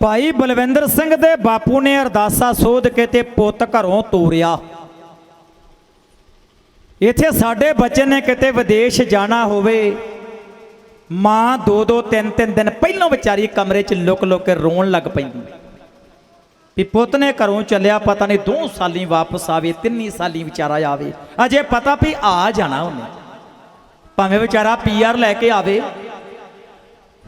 ਭਾਈ ਬਲਵਿੰਦਰ ਸਿੰਘ ਦੇ ਬਾਪੂ ਨੇ ਅਰਦਾਸਾ ਸੋਧ ਕੇ ਤੇ ਪੁੱਤ ਘਰੋਂ ਤੋਰਿਆ। ਇੱਥੇ ਸਾਡੇ ਬੱਚੇ ਨੇ ਕਿਤੇ ਵਿਦੇਸ਼ ਜਾਣਾ ਹੋਵੇ, ਮਾਂ ਦੋ ਦੋ ਤਿੰਨ ਤਿੰਨ ਦਿਨ ਪਹਿਲਾਂ ਵਿਚਾਰੀ ਕਮਰੇ 'ਚ ਲੁਕ ਲੁਕ ਕੇ ਰੋਣ ਲੱਗ ਪੈਂਦੀ। ਵੀ ਪੁੱਤ ਨੇ ਘਰੋਂ ਚੱਲਿਆ, ਪਤਾ ਨਹੀਂ ਦੋ ਸਾਲੀ ਵਾਪਸ ਆਵੇ, ਤਿੰਨੀ ਸਾਲੀ ਵਿਚਾਰਾ ਆਵੇ। ਅਜੇ ਪਤਾ ਵੀ ਆ ਜਾਣਾ ਉਹਨੇ। ਭਾਵੇਂ ਵਿਚਾਰਾ ਪੀਆਰ ਲੈ ਕੇ ਆਵੇ।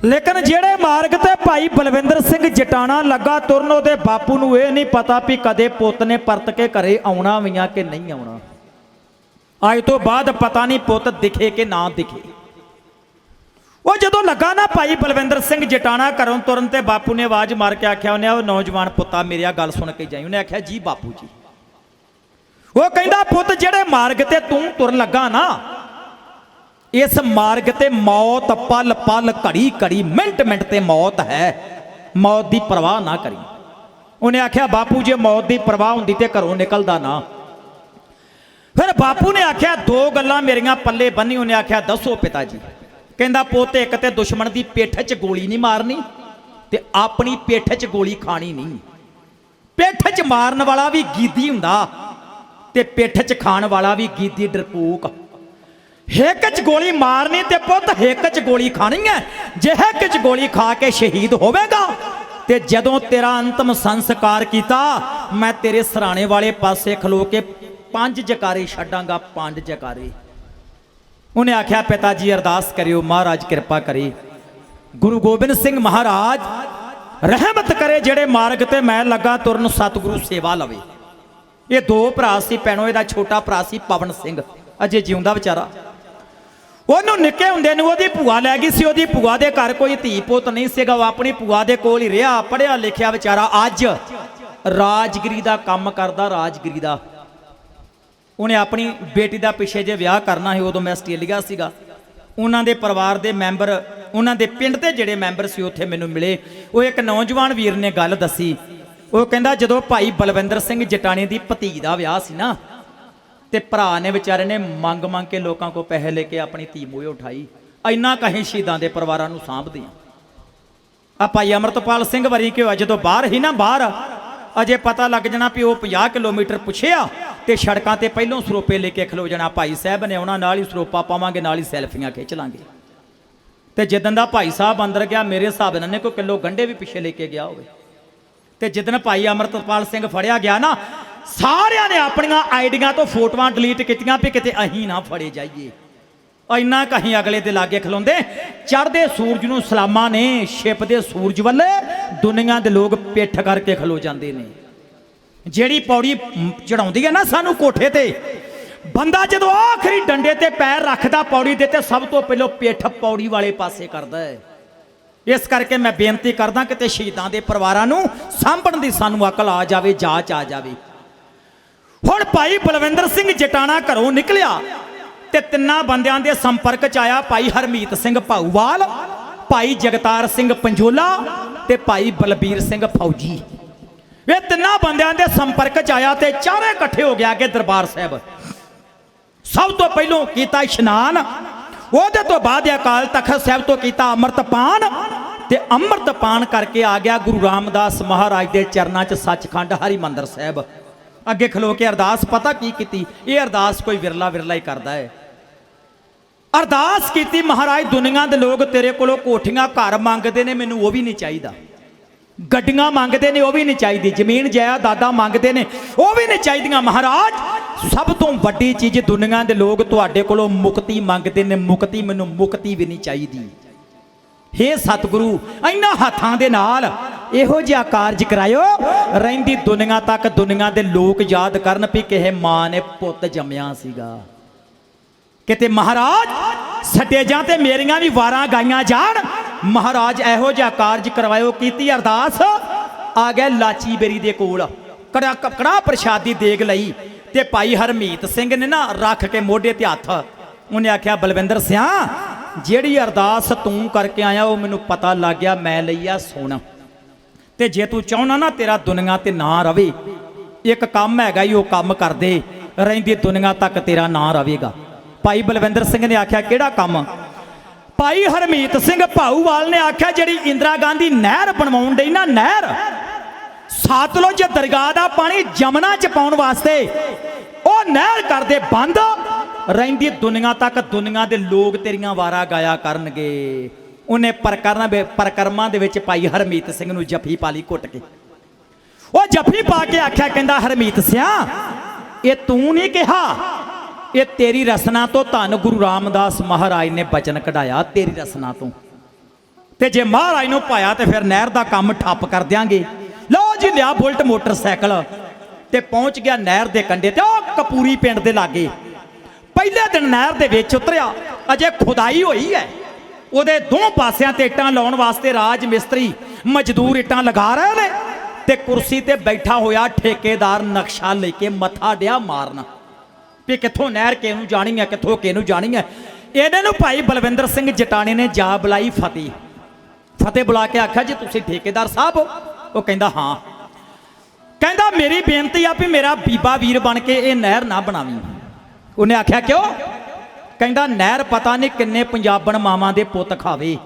ਲੇਕਿਨ ਜਿਹੜੇ ਮਾਰਗ ਤੇ ਭਾਈ ਬਲਵਿੰਦਰ ਸਿੰਘ ਜਟਾਣਾ ਲੱਗਾ ਤੁਰਨ, ਉਹਦੇ ਬਾਪੂ ਨੂੰ ਇਹ ਨਹੀਂ ਪਤਾ ਵੀ ਕਦੇ ਪੁੱਤ ਨੇ ਪਰਤ ਕੇ ਘਰੇ ਆਉਣਾ ਵੀਆਂ ਕਿ ਨਹੀਂ ਆਉਣਾ। ਅੱਜ ਤੋਂ ਬਾਅਦ ਪਤਾ ਨਹੀਂ ਪੁੱਤ ਦਿਖੇ ਕਿ ਨਾ ਦਿਖੇ। ਉਹ ਜਦੋਂ ਲੱਗਾ ਨਾ ਭਾਈ ਬਲਵਿੰਦਰ ਸਿੰਘ ਜਟਾਣਾ ਘਰੋਂ ਤੁਰਨ ਤੇ ਬਾਪੂ ਨੇ ਆਵਾਜ਼ ਮਾਰ ਕੇ ਆਖਿਆ, ਉਹਨੇ ਉਹ ਨੌਜਵਾਨ ਪੁੱਤਾ ਮੇਰੀ ਗੱਲ ਸੁਣ ਕੇ ਜਾਈ। ਉਹਨੇ ਆਖਿਆ, ਜੀ ਬਾਪੂ ਜੀ। ਉਹ ਕਹਿੰਦਾ, ਪੁੱਤ, ਜਿਹੜੇ ਮਾਰਗ ਤੇ ਤੂੰ ਤੁਰਨ ਲੱਗਾ ਨਾ ਇਸ ਮਾਰਗ ਤੇ ਮੌਤ ਪਲ ਪਲ ਘੜੀ ਘੜੀ, ਮਿੰਟ ਮਿੰਟ ਤੇ ਮੌਤ ਹੈ। ਮੌਤ ਦੀ ਪਰਵਾਹ ਨਾ ਕਰੀ। ਉਹਨੇ ਆਖਿਆ, ਬਾਪੂ, ਜੇ ਮੌਤ ਦੀ ਪਰਵਾਹ ਹੁੰਦੀ ਤੇ ਘਰੋਂ ਨਿਕਲਦਾ ਨਾ। ਫਿਰ ਬਾਪੂ ਨੇ ਆਖਿਆ, ਦੋ ਗੱਲਾਂ ਮੇਰੀਆਂ ਪੱਲੇ ਬੰਨੀ ਉਹਨੇ ਆਖਿਆ, ਦੱਸੋ ਪਿਤਾ ਜੀ। ਕਹਿੰਦਾ, ਪੁੱਤ, ਇੱਕ ਤੇ ਦੁਸ਼ਮਣ ਦੀ ਪਿੱਠ 'ਚ ਗੋਲੀ ਨਹੀਂ ਮਾਰਨੀ ਤੇ ਆਪਣੀ ਪਿੱਠ 'ਚ ਗੋਲੀ ਖਾਣੀ ਨਹੀਂ। ਪਿੱਠ 'ਚ ਮਾਰਨ ਵਾਲਾ ਵੀ ਗੀਦੀ ਹੁੰਦਾ ਤੇ ਪਿੱਠ 'ਚ ਖਾਣ ਵਾਲਾ ਵੀ ਗੀਦੀ ਡਰਪੂਕ। ਹਿੱਕ 'ਚ ਗੋਲੀ ਮਾਰਨੀ ਤੇ ਪੁੱਤ ਹਿੱਕ 'ਚ ਗੋਲੀ ਖਾਣੀ ਹੈ। ਜੇ ਹਿੱਕ 'ਚ ਗੋਲੀ ਖਾ ਕੇ ਸ਼ਹੀਦ ਹੋਵੇਗਾ, ਤੇ ਜਦੋਂ ਤੇਰਾ ਅੰਤਮ ਸੰਸਕਾਰ ਕੀਤਾ, ਮੈਂ ਤੇਰੇ ਸਰਾਣੇ ਵਾਲੇ ਪਾਸੇ ਖਲੋ ਕੇ ਪੰਜ ਜਕਾਰੇ ਛੱਡਾਂਗਾ, ਪੰਜ ਜਕਾਰੇ। ਉਹਨੇ ਆਖਿਆ ਪਿਤਾ ਜੀ ਅਰਦਾਸ ਕਰਿਓ, ਮਹਾਰਾਜ ਕਿਰਪਾ ਕਰੇ। ਗੁਰੂ ਗੋਬਿੰਦ ਸਿੰਘ ਮਹਾਰਾਜ ਰਹਿਮਤ ਕਰੇ ਜਿਹੜੇ ਮਾਰਗ ਤੇ ਮੈਂ ਲੱਗਾ, ਤੁਰਨ ਸਤਿਗੁਰੂ ਸੇਵਾ ਲਵੇ। ਇਹ ਦੋ ਭਰਾ ਸੀ ਪੈਣੋ ਇਹਦਾ ਛੋਟਾ ਭਰਾ ਸੀ ਪਵਨ ਸਿੰਘ। ਅਜੇ ਜਿਉਂਦਾ ਵਿਚਾਰਾ। ਉਹਨੂੰ ਨਿੱਕੇ ਹੁੰਦੇ ਨੂੰ ਉਹਦੀ ਭੂਆ ਲੈ ਗਈ ਸੀ, ਉਹਦੀ ਭੂਆ ਦੇ ਘਰ ਕੋਈ ਧੀ ਪੁੱਤ ਨਹੀਂ ਸੀਗਾ, ਉਹ ਆਪਣੀ ਭੂਆ ਦੇ ਕੋਲ ਹੀ ਰਿਹਾ ਪੜਿਆ ਲਿਖਿਆ ਵਿਚਾਰਾ ਅੱਜ ਰਾਜਗਿਰੀ ਦਾ ਕੰਮ ਕਰਦਾ, ਰਾਜਗਿਰੀ ਦਾ। ਉਹਨੇ ਆਪਣੀ ਬੇਟੀ ਦਾ ਪਿੱਛੇ ਜੇ ਵਿਆਹ ਕਰਨਾ ਸੀ, ਉਦੋਂ ਮੈਂ ਆਸਟ੍ਰੇਲੀਆ ਸੀਗਾ। ਉਹਨਾਂ ਦੇ ਪਰਿਵਾਰ ਦੇ ਮੈਂਬਰ, ਉਹਨਾਂ ਦੇ ਪਿੰਡ ਦੇ ਜਿਹੜੇ ਮੈਂਬਰ ਸੀ, ਉੱਥੇ ਮੈਨੂੰ ਮਿਲੇ। ਉਹ ਇੱਕ ਨੌਜਵਾਨ ਵੀਰ ਨੇ ਗੱਲ ਦੱਸੀ। ਉਹ ਕਹਿੰਦਾ, ਜਦੋਂ ਭਾਈ ਬਲਵਿੰਦਰ ਸਿੰਘ ਜਟਾਣੀ ਦੀ ਭਤੀ ਦਾ ਵਿਆਹ ਸੀ ਨਾ ਤੇ ਭਰਾ ਨੇ ਵਿਚਾਰੇ ਨੇ ਮੰਗ ਮੰਗ ਕੇ ਲੋਕਾਂ ਕੋ ਪੈਸੇ ਲੈ ਕੇ ਆਪਣੀ ਧੀ ਮੂਹੇ ਉਠਾਈ। ਇੰਨਾ ਕਹੇ ਸ਼ਹੀਦਾਂ ਦੇ ਪਰਿਵਾਰਾਂ ਨੂੰ ਸਾਂਭਦੇ ਆ ਆ ਭਾਈ ਅਮਰਤਪਾਲ ਸਿੰਘ ਵਰੀ ਕਿ ਜਦੋਂ ਬਾਹਰ ਹੀ ਨਾ ਬਾਹਰ, ਅਜੇ ਪਤਾ ਲੱਗ ਜਾਣਾ ਵੀ ਉਹ 50 ਕਿਲੋਮੀਟਰ ਪੁੱਛਿਆ ਤੇ ਸੜਕਾਂ ਤੇ ਪਹਿਲੋਂ ਸਰੋਪੇ ਲੈ ਕੇ ਖਲੋ ਜਾਣਾ। ਭਾਈ ਸਾਹਿਬ ਨੇ ਆਉਣਾ ਨਾਲ ਹੀ ਸਰੋਪਾ ਪਾਵਾਂਗੇ, ਨਾਲ ਹੀ ਸੈਲਫੀਆਂ ਖਿੱਚ ਲਾਂਗੇ। ਤੇ ਜਿੱਦਣ ਦਾ ਭਾਈ ਸਾਹਿਬ ਅੰਦਰ ਗਿਆ, ਮੇਰੇ ਹਿਸਾਬ ਨਾਲ ਨੇ ਕੋਈ ਕਿਲੋ ਗੰਡੇ ਵੀ ਪਿੱਛੇ ਲੈ ਕੇ ਗਿਆ ਹੋਵੇ। ਤੇ ਜਿੱਦਣ ਭਾਈ ਅਮਰਤਪਾਲ ਸਿੰਘ ਫੜਿਆ ਗਿਆ ਨਾ ਸਾਰਿਆਂ ਨੇ ਆਪਣੀਆਂ ਆਈਡੀਆਂ ਤੋਂ ਫੋਟੋਆਂ ਡਿਲੀਟ ਕੀਤੀਆਂ ਵੀ ਕਿਤੇ ਅਸੀਂ ਨਾ ਫੜੇ ਜਾਈਏ। ਇੰਨਾ ਕਹੀਂ ਅਗਲੇ ਦੇ ਲਾਗੇ ਖਲੋਂਦੇ। ਚੜ੍ਹਦੇ ਸੂਰਜ ਨੂੰ ਸਲਾਮਾਂ ਨੇ, ਛਿਪਦੇ ਸੂਰਜ ਵੱਲ। ਦੁਨੀਆ ਦੇ ਲੋਕ ਪਿੱਠ ਕਰਕੇ ਖਲੋ ਜਾਂਦੇ ਨੇ। ਜਿਹੜੀ ਪੌੜੀ ਚੜਾਉਂਦੀ ਹੈ ਨਾ ਸਾਨੂੰ ਕੋਠੇ ਤੇ, ਬੰਦਾ ਜਦੋਂ ਆਖਰੀ ਡੰਡੇ ਤੇ ਪੈਰ ਰੱਖਦਾ ਪੌੜੀ ਦੇ ਤੇ ਸਭ ਤੋਂ ਪਹਿਲਾਂ ਪਿੱਠ ਪੌੜੀ ਵਾਲੇ ਪਾਸੇ ਕਰਦਾ ਹੈ। ਇਸ ਕਰਕੇ ਮੈਂ ਬੇਨਤੀ ਕਰਦਾ ਕਿ ਤੇ ਸ਼ਹੀਦਾਂ ਦੇ ਪਰਿਵਾਰਾਂ ਨੂੰ ਸਾਂਭਣ ਦੀ ਸਾਨੂੰ ਅਕਲ ਆ ਜਾਵੇ, ਜਾਂਚ ਆ ਜਾਵੇ। ਹੁਣ ਭਾਈ ਬਲਵਿੰਦਰ ਸਿੰਘ ਜਟਾਣਾ ਘਰੋਂ ਨਿਕਲਿਆ ਤੇ ਤਿੰਨਾਂ ਬੰਦਿਆਂ ਦੇ ਸੰਪਰਕ ਚ ਆਇਆ ਭਾਈ ਹਰਮੀਤ ਸਿੰਘ ਭਾਊਵਾਲ, ਭਾਈ ਜਗਤਾਰ ਸਿੰਘ ਪੰਜੋਲਾ ਤੇ ਭਾਈ ਬਲਬੀਰ ਸਿੰਘ ਫੌਜੀ। ਇਹ ਤਿੰਨਾਂ ਬੰਦਿਆਂ ਦੇ ਸੰਪਰਕ ਚ ਆਇਆ ਤੇ ਚਾਰੇ ਇਕੱਠੇ ਹੋ ਗਿਆ ਕਿ ਦਰਬਾਰ ਸਾਹਿਬ। ਸਭ ਤੋਂ ਪਹਿਲੋਂ ਕੀਤਾ ਇਸ਼ਨਾਨ, ਉਹਦੇ ਤੋਂ ਬਾਅਦ ਅਕਾਲ ਤਖਤ ਸਾਹਿਬ ਤੋਂ ਕੀਤਾ ਅੰਮ੍ਰਿਤਪਾਨ ਤੇ ਅੰਮ੍ਰਿਤਪਾਨ ਕਰਕੇ ਆ ਗਿਆ ਗੁਰੂ ਰਾਮਦਾਸ ਮਹਾਰਾਜ ਦੇ ਚਰਨਾਂ 'ਚ ਸੱਚਖੰਡ ਹਰਿਮੰਦਰ ਸਾਹਿਬ। ਅੱਗੇ ਖਲੋ ਕੇ ਅਰਦਾਸ, ਪਤਾ ਕੀ ਕੀਤੀ? ਇਹ ਅਰਦਾਸ ਕੋਈ ਵਿਰਲਾ ਵਿਰਲਾ ਹੀ ਕਰਦਾ ਹੈ ਅਰਦਾਸ ਕੀਤੀ, ਮਹਾਰਾਜ, ਦੁਨੀਆ ਦੇ ਲੋਕ ਤੇਰੇ ਕੋਲੋਂ ਕੋਠੀਆਂ ਘਰ ਮੰਗਦੇ ਨੇ, ਮੈਨੂੰ ਉਹ ਵੀ ਨਹੀਂ ਚਾਹੀਦਾ। ਗੱਡੀਆਂ ਮੰਗਦੇ ਨੇ, ਉਹ ਵੀ ਨਹੀਂ ਚਾਹੀਦੀ। ਜ਼ਮੀਨ ਜਾਇਦਾਦਾਂ ਮੰਗਦੇ ਨੇ, ਉਹ ਵੀ ਨਹੀਂ ਚਾਹੀਦੀਆਂ। ਮਹਾਰਾਜ, ਸਭ ਤੋਂ ਵੱਡੀ ਚੀਜ਼ ਦੁਨੀਆ ਦੇ ਲੋਕ ਤੁਹਾਡੇ ਕੋਲੋਂ ਮੁਕਤੀ ਮੰਗਦੇ ਨੇ, ਮੁਕਤੀ ਮੈਨੂੰ ਮੁਕਤੀ ਵੀ ਨਹੀਂ ਚਾਹੀਦੀ। ਹੇ ਸਤਿਗੁਰੂ, ਇਹਨਾਂ ਹੱਥਾਂ ਦੇ ਨਾਲ ਇਹੋ ਜਿਹਾ ਕਾਰਜ ਕਰਾਇਓ। ਰਹਿੰਦੀ ਦੁਨੀਆ ਤੱਕ ਦੁਨੀਆ ਦੇ ਲੋਕ ਯਾਦ ਕਰਨ ਵੀ ਕਿਹੇ ਮਾਂ ਨੇ ਪੁੱਤ ਜੰਮਿਆ ਸੀਗਾ। ਕਿਤੇ ਮਹਾਰਾਜ, ਸਟੇਜਾਂ ਤੇ ਮੇਰੀਆਂ ਵੀ ਵਾਰਾਂ ਗਾਈਆਂ ਜਾਣ। ਮਹਾਰਾਜ, ਇਹੋ ਜਿਹਾ ਕਾਰਜ ਕਰਵਾਇਓ ਕੀਤੀ ਅਰਦਾਸ। ਆ ਗਿਆ ਲਾਚੀ ਬੇਰੀ ਦੇ ਕੋਲ। ਕੜਾ ਕੜਾ ਪ੍ਰਸ਼ਾਦੀ ਦੇਗ ਲਈ ਤੇ ਭਾਈ ਹਰਮੀਤ ਸਿੰਘ ਨੇ ਨਾ ਰੱਖ ਕੇ ਮੋਢੇ ਤੇ ਹੱਥ। ਉਹਨੇ ਆਖਿਆ, ਬਲਵਿੰਦਰ ਸਿਆ ਜਿਹੜੀ ਅਰਦਾਸ ਤੂੰ ਕਰਕੇ ਆਇਆ, ਉਹ ਮੈਨੂੰ ਪਤਾ ਲੱਗ ਗਿਆ, ਮੈਂ ਲਈ ਆ ਸੋਨਾ ਤੇ ਜੇ ਤੂੰ ਚਾਹਣਾ ਨਾ ਤੇਰਾ ਦੁਨੀਆ ਤੇ ਨਾਂ ਰਵੇ, ਇੱਕ ਕੰਮ ਹੈਗਾ ਈ, ਉਹ ਕੰਮ ਕਰਦੇ ਰਹਿੰਦੀ ਦੁਨੀਆ ਤੱਕ ਤੇਰਾ ਨਾਂ ਰਵੇਗਾ। ਭਾਈ ਬਲਵਿੰਦਰ ਸਿੰਘ ਨੇ ਆਖਿਆ, ਕਿਹੜਾ ਕੰਮ? ਭਾਈ ਹਰਮੀਤ ਸਿੰਘ ਭਾਊਵਾਲ ਨੇ ਆਖਿਆ, ਜਿਹੜੀ ਇੰਦਰਾ ਗਾਂਧੀ ਨਹਿਰ ਬਣਵਾਉਣ ਡਈ ਨਾ ਨਹਿਰ ਸਤਲੁਜ ਦਰਗਾਹ ਦਾ ਪਾਣੀ ਜਮਨਾ ਚ ਪਾਉਣ ਵਾਸਤੇ, ਉਹ ਨਹਿਰ ਕਰਦੇ ਬੰਦ ਰਹਿੰਦੀ ਦੁਨੀਆ ਤੱਕ ਦੁਨੀਆ ਦੇ ਲੋਕ ਤੇਰੀਆਂ ਵਾਰਾ ਗਾਇਆ ਕਰਨਗੇ। ਉਹਨੇ ਪ੍ਰਕਰਨਾਂ ਦੇ ਪ੍ਰਕਰਮਾਂ ਦੇ ਵਿੱਚ ਪਾਈ ਹਰਮੀਤ ਸਿੰਘ ਨੂੰ ਜੱਫੀ ਪਾਲੀ ਘੁੱਟ ਕੇ। ਉਹ ਜੱਫੀ ਪਾ ਕੇ ਆਖਿਆ ਕਹਿੰਦਾ, ਹਰਮੀਤ ਸਿਆ, ਇਹ ਤੂੰ ਨਹੀਂ ਕਿਹਾ? ਇਹ ਤੇਰੀ ਰਸਨਾ ਤੋਂ ਧੰਨ ਗੁਰੂ ਰਾਮਦਾਸ ਮਹਾਰਾਜ ਨੇ ਬਚਨ ਕਢਾਇਆ ਤੇਰੀ ਰਸਨਾ ਤੋਂ। ਤੇ ਜੇ ਮਹਾਰਾਜ ਨੂੰ ਪਾਇਆ ਤੇ ਫਿਰ ਨਹਿਰ ਦਾ ਕੰਮ ਠੱਪ ਕਰ ਦਿਆਂਗੇ। ਲਓ ਜੀ, ਲਿਆ ਬੁਲਟ ਮੋਟਰਸਾਈਕਲ ਤੇ ਪਹੁੰਚ ਗਿਆ ਨਹਿਰ ਦੇ ਕੰਢੇ ਤੇ, ਉਹ ਕਪੂਰੀ ਪਿੰਡ ਦੇ ਲਾਗੇ। ਪਹਿਲੇ ਦਿਨ ਨਹਿਰ ਦੇ ਵਿੱਚ ਉਤਰਿਆ, ਅਜੇ ਖੁਦਾਈ ਹੋਈ ਹੈ। ਉਹਦੇ ਦੋ ਪਾਸਿਆਂ ਤੇ ਇੱਟਾਂ ਲਾਉਣ ਵਾਸਤੇ ਰਾਜ ਮਿਸਤਰੀ ਮਜ਼ਦੂਰ ਇੱਟਾਂ ਲਗਾ ਰਹੇ ਨੇ ਤੇ ਕੁਰਸੀ ਤੇ ਬੈਠਾ ਹੋਇਆ ਠੇਕੇਦਾਰ ਨਕਸ਼ਾ ਲੈ ਕੇ ਮੱਥਾ ਡਿਆ ਮਾਰਨ। ਵੀ ਕਿੱਥੋਂ ਨਹਿਰ ਕਿਹਨੂੰ ਜਾਣੀ ਹੈ, ਕਿੱਥੋਂ ਕਿਹਨੂੰ ਜਾਣੀ ਹੈ। ਇਹਦੇ ਨੂੰ ਭਾਈ ਬਲਵਿੰਦਰ ਸਿੰਘ ਜਟਾਣੇ ਨੇ ਜਾ ਬੁਲਾਈ ਫਤਿਹ। ਫਤਿਹ ਬੁਲਾ ਕੇ ਆਖਿਆ, ਜੀ ਤੁਸੀਂ ਠੇਕੇਦਾਰ ਸਾਹਿਬ ਹੋ? ਉਹ ਕਹਿੰਦਾ, ਹਾਂ। ਕਹਿੰਦਾ, ਮੇਰੀ ਬੇਨਤੀ ਆ ਵੀ ਮੇਰਾ ਬੀਬਾ ਵੀਰ ਬਣ ਕੇ ਇਹ ਨਹਿਰ ਨਾ ਬਣਾਵੀਂ। ਉਹਨੇ ਆਖਿਆ, ਕਿਉਂ? ਕਹਿੰਦਾ, ਨਹਿਰ ਪਤਾ ਨਹੀਂ ਕਿੰਨੇ ਪੰਜਾਬਣ ਮਾਵਾਂ ਦੇ ਪੁੱਤ ਖਾਵੇ।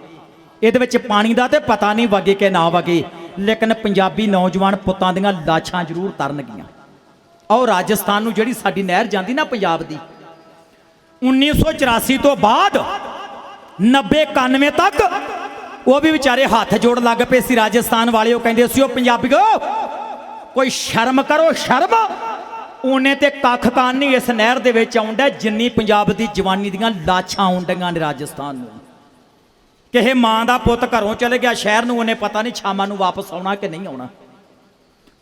ਇਹਦੇ ਵਿੱਚ ਪਾਣੀ ਦਾ ਤੇ ਪਤਾ ਨਹੀਂ ਵਗੇ ਕਿ ਨਾ ਵਗੇ। ਲੇਕਿਨ ਪੰਜਾਬੀ ਨੌਜਵਾਨ ਪੁੱਤਾਂ ਦੀਆਂ ਲਾਸ਼ਾਂ ਜ਼ਰੂਰ ਤਰਨਗੀਆਂ। ਆਓ, ਰਾਜਸਥਾਨ ਨੂੰ ਜਿਹੜੀ ਸਾਡੀ ਨਹਿਰ ਜਾਂਦੀ ਨਾ ਪੰਜਾਬ ਦੀ 1984 ਤੋਂ ਬਾਅਦ 90 91 ਤੱਕ ਉਹ ਵੀ ਵਿਚਾਰੇ ਹੱਥ ਜੋੜ ਲੱਗ ਪਏ ਸੀ ਰਾਜਸਥਾਨ ਵਾਲੇ। ਉਹ ਕਹਿੰਦੇ ਸੀ ਉਹ ਪੰਜਾਬੀਓ, ਕੋਈ ਸ਼ਰਮ ਕਰੋ, ਸ਼ਰਮ। ਉਹਨੇ ਤੇ ਕੱਖ ਕਾਨ ਨਹੀਂ ਇਸ ਨਹਿਰ ਦੇ ਵਿੱਚ ਆਉਂਦਾ ਜਿੰਨੀ ਪੰਜਾਬ ਦੀ ਜਵਾਨੀ ਦੀਆਂ ਲਾਸ਼ਾਂ ਆਉਂਦੀਆਂ ਨੇ ਰਾਜਸਥਾਨ ਨੂੰ। ਕਿਸੇ ਮਾਂ ਦਾ ਪੁੱਤ ਘਰੋਂ ਚਲੇ ਗਿਆ, ਸ਼ਹਿਰ ਨੂੰ ਉਹਨੇ ਪਤਾ ਨਹੀਂ ਸ਼ਾਮਾਂ ਨੂੰ ਵਾਪਸ ਆਉਣਾ ਕਿ ਨਹੀਂ ਆਉਣਾ।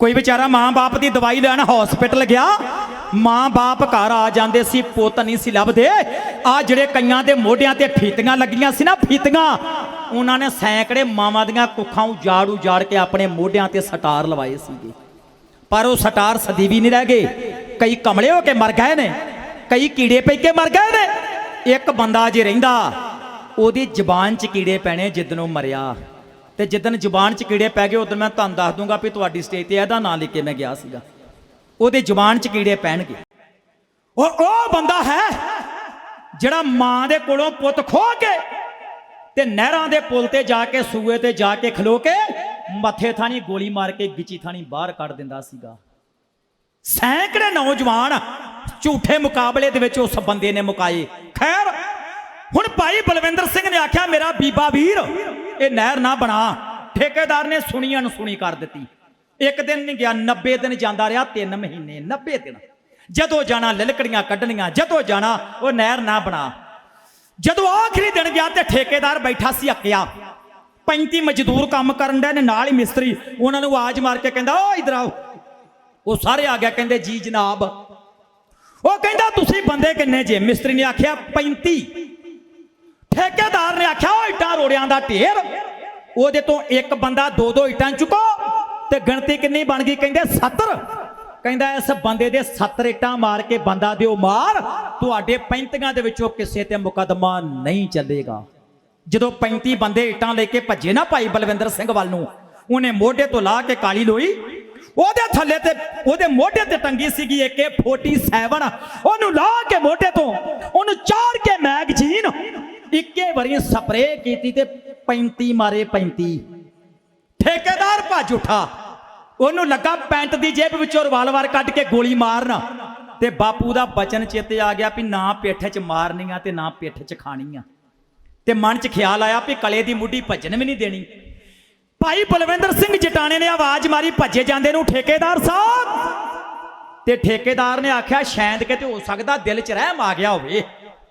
ਕੋਈ ਵਿਚਾਰਾ ਮਾਂ-ਬਾਪ ਦੀ ਦਵਾਈ ਲੈਣ ਹਸਪੀਟਲ ਗਿਆ, ਮਾਂ-ਬਾਪ ਘਰ ਆ ਜਾਂਦੇ ਸੀ, ਪੁੱਤ ਨਹੀਂ ਸੀ ਲੱਭਦੇ। ਆ ਜਿਹੜੇ ਕਈਆਂ ਦੇ ਮੋਢਿਆਂ ਤੇ ਫੀਤੀਆਂ ਲੱਗੀਆਂ ਸੀ ਨਾ, ਫੀਤੀਆਂ, ਉਹਨਾਂ ਨੇ ਸੈਂਕੜੇ ਮਾਵਾਂ ਦੀਆਂ ਕੁੱਖਾਂ ਉਜਾੜ ਉਜਾੜ ਕੇ ਆਪਣੇ ਮੋਢਿਆਂ ਤੇ ਸਟਾਰ ਲਵਾਏ ਸੀਗੇ। ਪਰ ਉਹ ਸਟਾਰ ਸਦੀ ਵੀ ਨਹੀਂ ਰਹਿ ਗਏ। ਕਈ ਕਮਲੇ ਹੋ ਕੇ ਮਰ ਗਏ ਨੇ, ਕਈ ਕੀੜੇ ਪੈ ਕੇ ਮਰ ਗਏ ਨੇ। ਇੱਕ ਬੰਦਾ ਜੇ ਰਹਿੰਦਾ, ਉਹਦੀ ਜ਼ਬਾਨ 'ਚ ਕੀੜੇ ਪੈਣੇ ਜਿੱਦਨ ਉਹ ਮਰਿਆ। ਤੇ ਜਿੱਦਨ ਜ਼ੁਬਾਨ 'ਚ ਕੀੜੇ ਪੈ ਗਏ, ਉਦੋਂ ਮੈਂ ਤੁਹਾਨੂੰ ਦੱਸ ਦੂੰਗਾ ਵੀ ਤੁਹਾਡੀ ਸਟੇਜ ਤੇ ਇਹਦਾ ਨਾਂ ਲਿਖ ਕੇ ਮੈਂ ਗਿਆ ਸੀਗਾ। ਉਹਦੇ ਜ਼ੁਬਾਨ 'ਚ ਕੀੜੇ ਪੈਣਗੇ। ਉਹ ਉਹ ਬੰਦਾ ਹੈ ਜਿਹੜਾ ਮਾਂ ਦੇ ਕੋਲੋਂ ਪੁੱਤ ਖੋ ਕੇ ਤੇ ਨਹਿਰਾਂ ਦੇ ਪੁਲ ਤੇ ਜਾ ਕੇ, ਸੂਏ ਤੇ ਜਾ ਕੇ ਖਲੋ ਕੇ ਮੱਥੇ ਥਾਣੀ, ਗੋਲੀ ਮਾਰ ਕੇ ਗਿੱਚੀ ਥਾਣੀ ਬਾਹਰ ਕੱਢ ਦਿੰਦਾ ਸੀਗਾ। ਸੈਂਕੜੇ ਨੌਜਵਾਨ ਝੂਠੇ ਮੁਕਾਬਲੇ ਦੇ ਵਿੱਚ ਉਸ ਬੰਦੇ ਨੇ ਮੁਕਾਏ। ਖੈਰ, ਹੁਣ ਭਾਈ ਬਲਵਿੰਦਰ ਸਿੰਘ ਨੇ ਆਖਿਆ, ਮੇਰਾ ਬੀਬਾ ਵੀਰ, ਇਹ ਨਹਿਰ ਨਾ ਬਣਾ। ਠੇਕੇਦਾਰ ਨੇ ਸੁਣੀਆਂ ਨੂੰ ਸੁਣੀ ਕਰ ਦਿੱਤੀ। ਇੱਕ ਦਿਨ ਨਹੀਂ ਗਿਆ 90 ਦਿਨ ਜਾਂਦਾ ਰਿਹਾ 3 ਮਹੀਨੇ 90 ਦਿਨ। ਜਦੋਂ ਜਾਣਾ, ਲਲਕੜੀਆਂ ਕੱਢਣੀਆਂ, ਜਦੋਂ ਜਾਣਾ, ਉਹ ਨਹਿਰ ਨਾ ਬਣਾ। ਜਦੋਂ ਆਖਰੀ ਦਿਨ ਗਿਆ ਤੇ ਠੇਕੇਦਾਰ ਬੈਠਾ ਸੀ ਅੱਕਿਆ। 35 ਮਜ਼ਦੂਰ ਕੰਮ ਕਰਨ ਦੇ ਨੇ, ਨਾਲ ਹੀ ਮਿਸਤਰੀ। ਉਹਨਾਂ ਨੂੰ ਆਵਾਜ਼ ਮਾਰ ਕੇ ਕਹਿੰਦਾ, ਓ, ਇਧਰ ਆਓ। ਉਹ ਸਾਰੇ ਆ ਗਿਆ, ਕਹਿੰਦੇ, ਜੀ ਜਨਾਬ। ਉਹ ਕਹਿੰਦਾ, ਤੁਸੀਂ ਬੰਦੇ ਕਿੰਨੇ ਜੇ? ਮਿਸਤਰੀ ਨੇ ਆਖਿਆ 35 ਠੇਕੇਦਾਰ ਨੇ ਆਖਿਆ ਉਹ ਇੱਟਾਂ ਰੋੜਿਆਂ ਦਾ ਢੇਰ। ਉਹਦੇ ਤੋਂ ਇੱਕ ਬੰਦਾ ਦੋ ਦੋ ਇੱਟਾਂ ਚੁੱਕੋ ਤੇ ਗਿਣਤੀ ਕਿੰਨੀ ਬਣ ਗਈ? ਕਹਿੰਦੇ 70 ਕਹਿੰਦਾ, ਇਸ ਬੰਦੇ ਦੇ 70 ਇੱਟਾਂ ਮਾਰ ਕੇ ਬੰਦਾ ਦਿਓ ਮਾਰ। ਤੁਹਾਡੇ 35 ਦੇ ਵਿੱਚੋਂ ਕਿਸੇ ਤੇ ਮੁਕੱਦਮਾ ਨਹੀਂ ਚੱਲੇਗਾ। ਜਦੋਂ 35 ਬੰਦੇ ਇੱਟਾਂ ਲੈ ਕੇ ਭੱਜੇ ਨਾ ਭਾਈ ਬਲਵਿੰਦਰ ਸਿੰਘ ਵੱਲ ਨੂੰ, ਉਹਨੇ ਮੋਢੇ ਤੋਂ ਲਾ ਕੇ ਕਾਲੀ ਲੋਈ। ਉਹਦੇ ਥੱਲੇ ਤੇ, ਉਹਦੇ ਮੋਢੇ ਤੇ ਟੰਗੀ ਸੀਗੀ AK47 ਉਹਨੂੰ ਲਾ ਕੇ ਮੋਢੇ ਤੋਂ, ਉਹਨੂੰ ਚਾੜ ਕੇ ਮੈਗਜ਼ੀਨ। ਇੱਕੇ ਵਾਰੀ ਸਪਰੇ ਕੀਤੀ ਤੇ 35 ਮਾਰੇ 35 ਠੇਕੇਦਾਰ ਭੱਜ ਉਠਾ। ਉਹਨੂੰ ਲੱਗਾ ਪੈਂਟ ਦੀ ਜੇਬ ਵਿੱਚੋਂ ਰਿਵਾਲਵਰ ਕੱਢ ਕੇ ਗੋਲੀ ਮਾਰਨ। ਤੇ ਬਾਪੂ ਦਾ ਬਚਨ ਚੇਤੇ ਆ ਗਿਆ ਵੀ ਨਾ ਪਿੱਠ 'ਚ ਮਾਰਨੀ ਆ ਤੇ ਨਾ ਪਿੱਠ 'ਚ ਖਾਣੀ ਆ ਤੇ ਮਨ 'ਚ ਖਿਆਲ ਆਇਆ ਵੀ ਕਲੇ ਦੀ ਮੁੱਢੀ ਭੱਜਣ ਵੀ ਨਹੀਂ ਦੇਣੀ। ਭਾਈ ਬਲਵਿੰਦਰ ਸਿੰਘ ਜਟਾਣੇ ਨੇ ਆਵਾਜ਼ ਮਾਰੀ, ਭੱਜੇ ਜਾਂਦੇ ਨੂੰ ਠੇਕੇਦਾਰ ਸਾਹਿਬ। ਤੇ ਠੇਕੇਦਾਰ ਨੇ ਆਖਿਆ ਸ਼ਾਇਦ ਕਿਤੇ ਹੋ ਸਕਦਾ ਦਿਲ 'ਚ ਰਹਿਮ ਆ ਗਿਆ ਹੋਵੇ।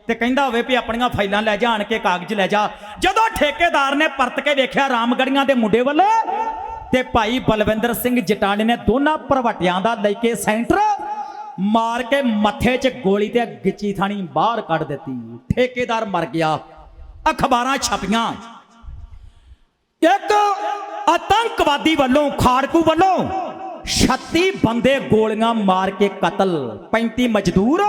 ਤੇ ਕਹਿੰਦਾ ਹੋਵੇ ਵੀ ਆਪਣੀਆਂ ਫਾਈਲਾਂ ਲੈ ਜਾ, ਆਣ ਕੇ ਕਾਗਜ਼ ਲੈ ਜਾ। ਜਦੋਂ ਠੇਕੇਦਾਰ ਨੇ ਪਰਤ ਕੇ ਵੇਖਿਆ ਰਾਮਗੜੀਆਂ ਦੇ ਮੁੰਡੇ ਵੱਲ, ਤੇ ਭਾਈ ਬਲਵਿੰਦਰ ਸਿੰਘ ਜਟਾਣੇ ਨੇ ਦੋਨਾਂ ਪ੍ਰਵਟਿਆਂ ਦਾ ਲੈ ਕੇ ਸੈਂਟਰ ਮਾਰ ਕੇ ਮੱਥੇ 'ਚ ਗੋਲੀ ਤੇ ਗਿੱਚੀ ਥਾਣੀ ਬਾਹਰ ਕੱਢ ਦਿੱਤੀ। ਠੇਕੇਦਾਰ ਮਰ ਗਿਆ। ਅਖਬਾਰਾਂ ਛਪੀਆਂ। ਇੱਕ ਆਤੰਕਵਾਦੀ ਵੱਲੋਂ, ਖਾੜਕੂ ਵੱਲੋਂ 36 ਬੰਦੇ ਗੋਲੀਆਂ ਮਾਰ ਕੇ ਕਤਲ 35 ਮਜ਼ਦੂਰ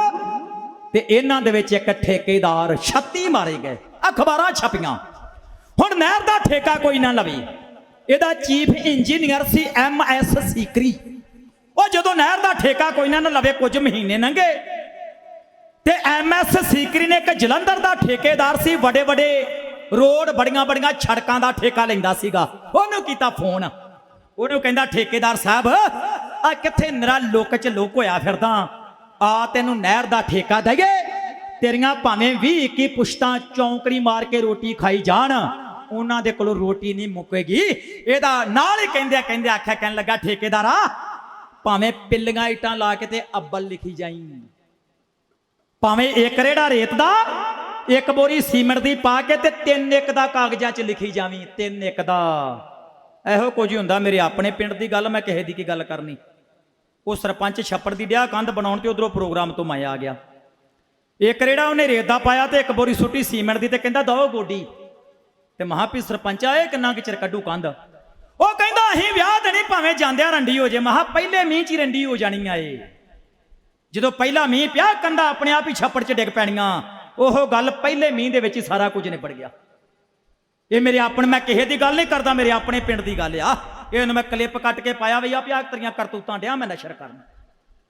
ਤੇ ਇਹਨਾਂ ਦੇ ਵਿੱਚ ਇੱਕ ਠੇਕੇਦਾਰ 36 ਮਾਰੇ ਗਏ। ਅਖਬਾਰਾਂ ਛਪੀਆਂ। ਹੁਣ ਨਹਿਰ ਦਾ ਠੇਕਾ ਕੋਈ ਨਾ ਲਵੇ। ਇਹਦਾ ਚੀਫ ਇੰਜੀਨੀਅਰ ਸੀ ਐਮ ਐਸ ਸੀਕਰੀ। ਉਹ ਜਦੋਂ ਨਹਿਰ ਦਾ ਠੇਕਾ ਕੋਈ ਨਾ ਲਵੇ, ਕੁਝ ਮਹੀਨੇ ਲੰਘੇ ਤੇ ਐਮ ਐਸ ਸੀਕਰੀ ਨੇ ਇੱਕ ਜਲੰਧਰ ਦਾ ਠੇਕੇਦਾਰ ਸੀ, ਵੱਡੇ ਵੱਡੇ ਰੋਡ ਬੜੀਆਂ ਬੜੀਆਂ ਛੜਕਾਂ ਦਾ ਠੇਕਾ ਲੈਂਦਾ ਸੀਗਾ। ਉਹਨੂੰ ਕੀਤਾ ਫੋਨ। ਉਹਨੂੰ ਕਹਿੰਦਾ, ਠੇਕੇਦਾਰ ਸਾਹਿਬ, ਆ ਕਿੱਥੇ ਨਰਾ ਲੁੱਕ ਚ ਲੁੱਕ ਹੋਇਆ ਫਿਰਦਾ? ਆ ਤੈਨੂੰ ਨਹਿਰ ਦਾ ਠੇਕਾ ਦਈਏ। ਤੇਰੀਆਂ ਭਾਵੇਂ 20 21 ਪੁਸ਼ਤਾਂ ਚੌਂਕੜੀ ਮਾਰ ਕੇ ਰੋਟੀ ਖਾਈ ਜਾਣ। ਉਹਨਾਂ ਦੇ ਕੋਲੋਂ ਰੋਟੀ ਨਹੀਂ ਮੁੱਕੇਗੀ। ਇਹਦਾ ਨਾਲ ਹੀ ਕਹਿੰਦੇ ਕਹਿੰਦੇ ਆਖਿਆ ਕਹਿਣ ਲੱਗਾ, ਠੇਕੇਦਾਰਾ, ਭਾਵੇਂ ਪਿੱਲੀਆਂ ਇਟਾਂ ਲਾ ਕੇ ਤੇ ਅੱਬਲ ਲਿਖੀ ਜਾਈ। ਭਾਵੇਂ ਇੱਕ ਰੇੜਾ ਰੇਤ ਦਾ, ਇੱਕ ਬੋਰੀ ਸੀਮੈਂਟ ਦੀ ਪਾ ਕੇ ਤੇ ਤਿੰਨ ਇੱਕ ਦਾ ਕਾਗਜ਼ਾਂ 'ਚ ਲਿਖੀ ਜਾਵੀਂ, ਤਿੰਨ ਇੱਕ ਦਾ। ਇਹੋ ਕੁਝ ਹੁੰਦਾ ਮੇਰੇ ਆਪਣੇ ਪਿੰਡ ਦੀ ਗੱਲ, ਮੈਂ ਕਿਸੇ ਦੀ ਕੀ ਗੱਲ ਕਰਨੀ? ਉਹ ਸਰਪੰਚ ਛੱਪੜ ਦੀ ਡਿਆ ਕੰਧ ਬਣਾਉਣ ਤੇ ਉਧਰੋਂ ਪ੍ਰੋਗਰਾਮ ਤੋਂ ਮਾਇਆ ਆ ਗਿਆ। ਇੱਕ ਰੇੜਾ ਉਹਨੇ ਰੇਤ ਦਾ ਪਾਇਆ ਤੇ ਇੱਕ ਬੋਰੀ ਸੁੱਟੀ ਸੀਮੈਂਟ ਦੀ ਤੇ ਕਹਿੰਦਾ ਦੋ ਗੋਡੀ। ਤੇ ਮਹਾਪੀ ਸਰਪੰਚ ਆਏ, ਕਿੰਨਾ ਕਿ ਚਿਰ ਕੱਢੂ ਕੰਧ? ਉਹ ਕਹਿੰਦਾ, ਅਸੀਂ ਵਿਆਹ ਤੇ ਨਹੀਂ ਭਾਵੇਂ ਜਾਂਦਿਆਂ ਰੰਡੀ ਹੋ ਜੇ। ਮਹਾ ਪਹਿਲੇ ਮੀਂਹ ਚ ਹੀ ਰੰਡੀ ਹੋ ਜਾਣੀ ਆਏ ਜਦੋਂ ਪਹਿਲਾ ਮੀਂਹ ਪਿਆ, ਕੰਧਾ ਆਪਣੇ ਆਪ ਹੀ ਛੱਪੜ 'ਚ ਡਿੱਗ ਪੈਣੀਆਂ। ਉਹ ਗੱਲ ਪਹਿਲੇ ਮੀਂਹ ਦੇ ਵਿੱਚ ਹੀ ਸਾਰਾ ਕੁਝ ਨਿਬੜ ਗਿਆ। ਇਹ ਮੇਰੇ ਆਪਣੇ ਮੈਂ ਕਿਸੇ ਦੀ ਗੱਲ ਨਹੀਂ ਕਰਦਾ, ਮੇਰੇ ਆਪਣੇ ਪਿੰਡ ਦੀ ਗੱਲ ਆ। ਇਹਨੂੰ ਮੈਂ ਕਲਿੱਪ ਕੱਟ ਕੇ ਪਾਇਆ ਵੀ ਆ ਪਿਆ ਤੇਰੀਆਂ ਕਰਤੂਤਾਂ ਡਿਆ ਮੈਂ ਨਸ਼ਰ ਕਰਨ।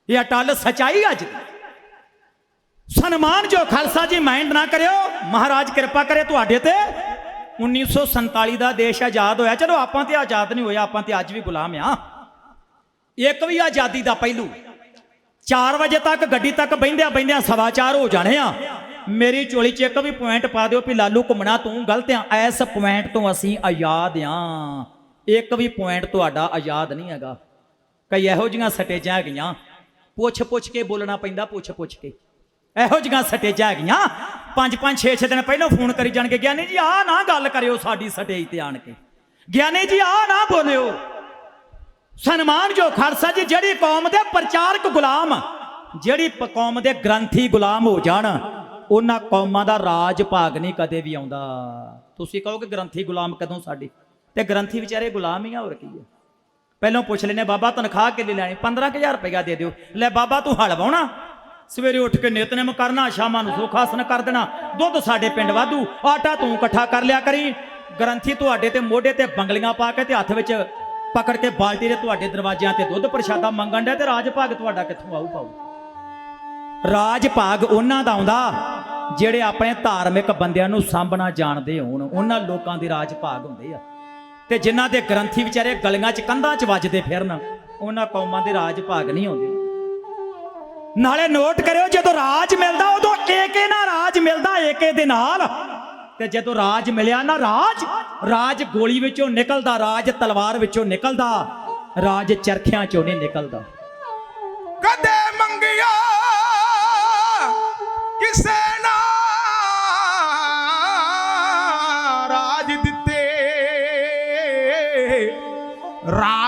ਇਹ ਅਟਲ ਸਚਾਈ ਅੱਜ ਦੀ। ਸਨਮਾਨ ਜੋ ਖਾਲਸਾ ਜੀ ਮਾਈਂਡ ਨਾ ਕਰਿਓ, ਮਹਾਰਾਜ ਕਿਰਪਾ ਕਰੇ ਤੁਹਾਡੇ ਤੇ। 1947 ਦਾ ਦੇਸ਼ ਆਜ਼ਾਦ ਹੋਇਆ। ਚਲੋ ਆਪਾਂ ਤੇ ਆਜ਼ਾਦ ਨਹੀਂ ਹੋਇਆ, ਆਪਾਂ ਤੇ ਅੱਜ ਵੀ ਗੁਲਾਮ ਆ। ਇੱਕ ਵੀ ਆਜ਼ਾਦੀ ਦਾ ਪਹਿਲੂ 4 ਵਜੇ ਤੱਕ ਗੱਡੀ ਤੱਕ ਬੈੰਦਿਆਂ ਬੈੰਦਿਆਂ ਸਵਾ ਚਾਰ ਹੋ ਜਾਣੇ ਆ। ਮੇਰੀ ਚੋਲੀ 'ਚ ਇੱਕ ਵੀ ਪੁਆਇੰਟ ਪਾ ਦਿਓ ਵੀ ਲਾਲੂ ਘੁੰਮਣਾ, ਤੂੰ ਗਲਤ ਆ। ਐਸ ਪੁਆਇੰਟ ਤੋਂ ਅਸੀਂ ਆਜ਼ਾਦ ਆ। ਇੱਕ ਵੀ ਪੁਆਇੰਟ ਤੁਹਾਡਾ ਆਜ਼ਾਦ ਨਹੀਂ ਹੈਗਾ। ਕਈ ਇਹੋ ਜੀਆਂ ਸਟੇਜਾਂ ਹੈਗੀਆਂ। ਪੁੱਛ ਪੁੱਛ ਕੇ ਬੋਲਣਾ ਪੈਂਦਾ ਪੁੱਛ ਪੁੱਛ ਕੇ। ਇਹੋ ਜੀਆਂ ਸਟੇਜਾਂ ਹੈਗੀਆਂ। ਪੰਜ ਪੰਜ 6 6 ਦਿਨ ਪਹਿਲਾਂ ਫੋਨ ਕਰੀ ਜਾਣਗੇ, ਗਿਆਨੀ ਜੀ, ਆਹ ਨਾ ਗੱਲ ਕਰਿਓ ਸਾਡੀ ਸਟੇਜ ਤੇ ਆਣ ਕੇ। ਗਿਆਨੀ ਜੀ, ਆਹ ਨਾ ਬੋਲਿਓ। ਸਨਮਾਨ ਜੋ ਖਾਲਸਾ ਜੀ, ਜਿਹੜੀ ਕੌਮ ਦੇ ਪ੍ਰਚਾਰਕ ਗੁਲਾਮ, ਜਿਹੜੀ ਕੌਮ ਦੇ ਗ੍ਰੰਥੀ ਗੁਲਾਮ ਹੋ ਜਾਣ, ਉਹਨਾਂ ਕੌਮਾਂ ਦਾ ਰਾਜ ਭਾਗ ਨਹੀਂ ਕਦੇ ਵੀ ਆਉਂਦਾ। ਤੁਸੀਂ ਕਹੋਗੇ ਗ੍ਰੰਥੀ ਗੁਲਾਮ ਕਦੋਂ ਸਾਡੇ? ਤੇ ਗ੍ਰੰਥੀ ਵਿਚਾਰੇ ਗੁਲਾਮ ਹੀ ਆ, ਹੋਰ ਕੀ ਹੈ ਪਹਿਲਾਂ ਪੁੱਛ ਲੈਨੇ ਬਾਬਾ ਤਨਖਾਹ ਕਿੰਨੀ ਲੈਣੀ? 15000 ਰੁਪਇਆ ਦੇ ਦਿਓ। ਲੈ ਬਾਬਾ, ਤੂੰ ਹਲ ਵਾਉਣਾ। ਸਵੇਰੇ ਉੱਠ ਕੇ ਨਿਤਨੇਮ ਕਰਨਾ, ਸ਼ਾਮਾਂ ਨੂੰ ਸੁਖਾਸਨ ਕਰ ਦੇਣਾ। ਦੁੱਧ ਸਾਡੇ ਪਿੰਡ ਵਾਧੂ, ਆਟਾ ਤੂੰ ਇਕੱਠਾ ਕਰ ਲਿਆ ਕਰੀ। ਗ੍ਰੰਥੀ ਤੁਹਾਡੇ ਤੇ ਮੋਢੇ ਤੇ ਬੰਗਲੀਆਂ ਪਾ ਕੇ ਤੇ ਹੱਥ ਵਿੱਚ ਪਕੜ ਕੇ ਬਾਲਟੀ ਦੇ ਤੁਹਾਡੇ ਦਰਵਾਜ਼ਿਆਂ ਤੇ ਦੁੱਧ ਪ੍ਰਸ਼ਾਦਾ ਮੰਗਣ ਡਿਆ ਤੇ ਰਾਜ ਭਾਗ ਤੁਹਾਡਾ ਕਿੱਥੋਂ ਆਊ ਪਾਊ ਰਾਜ ਭਾਗ ਉਹਨਾਂ ਦਾ ਆਉਂਦਾ ਜਿਹੜੇ ਆਪਣੇ ਧਾਰਮਿਕ ਬੰਦਿਆਂ ਨੂੰ ਸਾਂਭਣਾ ਜਾਣਦੇ ਹੋਣ। ਉਹਨਾਂ ਲੋਕਾਂ ਦੇ ਰਾਜ ਭਾਗ ਹੁੰਦੇ ਆ। ਤੇ ਜਿਨ੍ਹਾਂ ਦੇ ਗ੍ਰੰਥੀ ਵਿਚਾਰੇ ਗਲੀਆਂ 'ਚ ਕੰਧਾਂ 'ਚ ਵੱਜਦੇ ਫਿਰਨ, ਉਹਨਾਂ ਕੌਮਾਂ ਦੇ ਰਾਜ ਭਾਗ ਨਹੀਂ ਆਉਂਦੇ। ਨਾਲੇ ਨੋਟ ਕਰਿਓ, ਜਦੋਂ ਰਾਜ ਮਿਲਦਾ ਉਦੋਂ ਏਕੇ ਨਾਲ ਰਾਜ ਮਿਲਦਾ, ਏਕੇ ਦੇ ਨਾਲ। ਤੇ ਜਦੋਂ ਰਾਜ ਮਿਲਿਆ ਨਾ ਰਾਜ ਰਾਜ ਗੋਲੀ ਵਿੱਚੋਂ ਨਿਕਲਦਾ, ਰਾਜ ਤਲਵਾਰ ਵਿੱਚੋਂ ਨਿਕਲਦਾ, ਰਾਜ ਚਰਖਿਆਂ ਚੋਂ ਨਹੀਂ ਨਿਕਲਦਾ। ਕਦੇ ਮੰਗਿਆ ਕਿਸੇ ਨਾ ਰਾਜ ਦਿੱਤੇ। ਰਾਜ